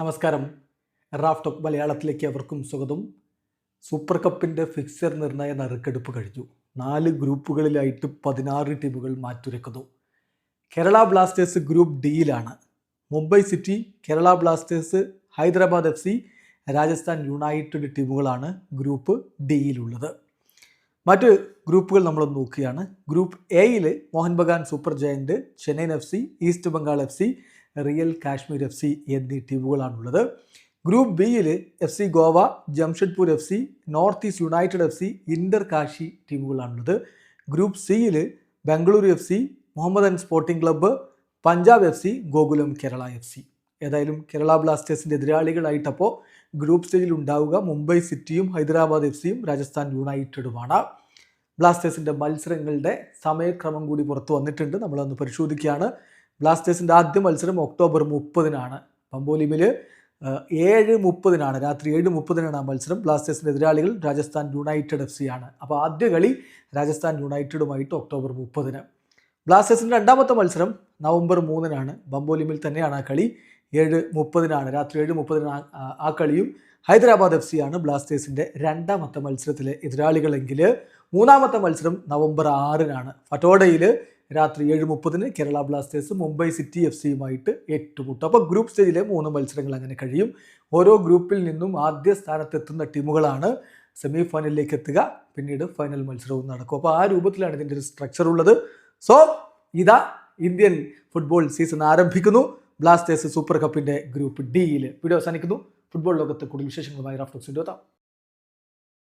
നമസ്കാരം. Raf talk മലയാളത്തിലേക്ക് അവർക്കും സ്വാഗതം. സൂപ്പർ കപ്പിന്റെ ഫിക്സർ നിർണയ നറുക്കെടുപ്പ് കഴിഞ്ഞു. നാല് ഗ്രൂപ്പുകളിലായിട്ട് പതിനാറ് ടീമുകൾ മാറ്റുരക്കുന്നു. Kerala Blasters group ഡിയിലാണ്. Mumbai City Kerala Blasters Hyderabad F C Rajasthan United ടീമുകളാണ് ഗ്രൂപ്പ് ഡിയിലുള്ളത്. മറ്റ് ഗ്രൂപ്പുകൾ നമ്മൾ നോക്കുകയാണ്. ഗ്രൂപ്പ് എയിൽ Mohun Bagan Super Giant Chennaiyin F C East Bengal F C Real Kashmir F C എന്നീ ടീമുകളാണുള്ളത്. ഗ്രൂപ്പ് ബിയിൽ F C Goa Jamshedpur F C North East United F C Inter Kashi ടീമുകളാണുള്ളത്. Group സിയിൽ Bengaluru F C Mohammedan Sporting Club Punjab F C Gokulam Kerala F C. ഏതായാലും കേരള ബ്ലാസ്റ്റേഴ്സിന്റെ എതിരാളികളായിട്ടപ്പോൾ group സ്റ്റേജിൽ ഉണ്ടാവുക. മുംബൈ സിറ്റിയും Hyderabad F സിയും രാജസ്ഥാൻ യുണൈറ്റഡുമാണ്. ബ്ലാസ്റ്റേഴ്സിന്റെ മത്സരങ്ങളുടെ സമയക്രമം കൂടി പുറത്തു വന്നിട്ടുണ്ട്. നമ്മളൊന്ന് പരിശോധിക്കുകയാണ്. ബ്ലാസ്റ്റേഴ്സിന്റെ ആദ്യ മത്സരം ഒക്ടോബർ മുപ്പതിനാണ്. പമ്പോലിമിൽ ഏഴ് മുപ്പതിനാണ്. രാത്രി ഏഴ് മുപ്പതിനാണ് ആ മത്സരം. ബ്ലാസ്റ്റേഴ്സിന്റെ എതിരാളികൾ രാജസ്ഥാൻ യുണൈറ്റഡ് എഫ് സി ആണ് അപ്പോൾ ആദ്യ കളി രാജസ്ഥാൻ യുണൈറ്റഡുമായിട്ട് ഒക്ടോബർ മുപ്പതിന്. ബ്ലാസ്റ്റേഴ്സിന്റെ രണ്ടാമത്തെ മത്സരം നവംബർ മൂന്നിനാണ്. ബംബോലിമിൽ തന്നെയാണ് ആ കളി. ഏഴ് മുപ്പതിനാണ്. രാത്രി ഏഴ് മുപ്പതിന് ആ- കളിയും ഹൈദരാബാദ് എഫ് സിയാണ് ബ്ലാസ്റ്റേഴ്സിന്റെ രണ്ടാമത്തെ മത്സരത്തിലെ എതിരാളികളെങ്കിൽ മൂന്നാമത്തെ മത്സരം നവംബർ ആറിനാണ്. ഫറ്റോഡയിൽ രാത്രി ഏഴ് മുപ്പതിന് Kerala Blasters Mumbai City F സിയുമായിട്ട് ഏറ്റുമുട്ടും. അപ്പോൾ ഗ്രൂപ്പ് സ്റ്റേജിലെ മൂന്ന് മത്സരങ്ങൾ അങ്ങനെ കഴിയും. ഓരോ ഗ്രൂപ്പിൽ നിന്നും ആദ്യ സ്ഥാനത്തെത്തുന്ന ടീമുകളാണ് സെമി ഫൈനലിലേക്ക് എത്തുക. പിന്നീട് ഫൈനൽ മത്സരവും നടക്കും. അപ്പോൾ ആ രൂപത്തിലാണ് ഇതിന്റെ ഒരു സ്ട്രക്ചർ ഉള്ളത്. സോ ഇതാ ഇന്ത്യൻ ഫുട്ബോൾ സീസൺ ആരംഭിക്കുന്നു. ബ്ലാസ്റ്റേഴ്സ് സൂപ്പർ കപ്പിന്റെ ഗ്രൂപ്പ് ഡിയിൽ വീഡിയോ അവസാനിക്കുന്നു. ഫുട്ബോൾ ലോകത്ത് കൂടുതൽ വിശേഷങ്ങളുമായി റാഫ്റ്റോക്സിന്റെ എത്താം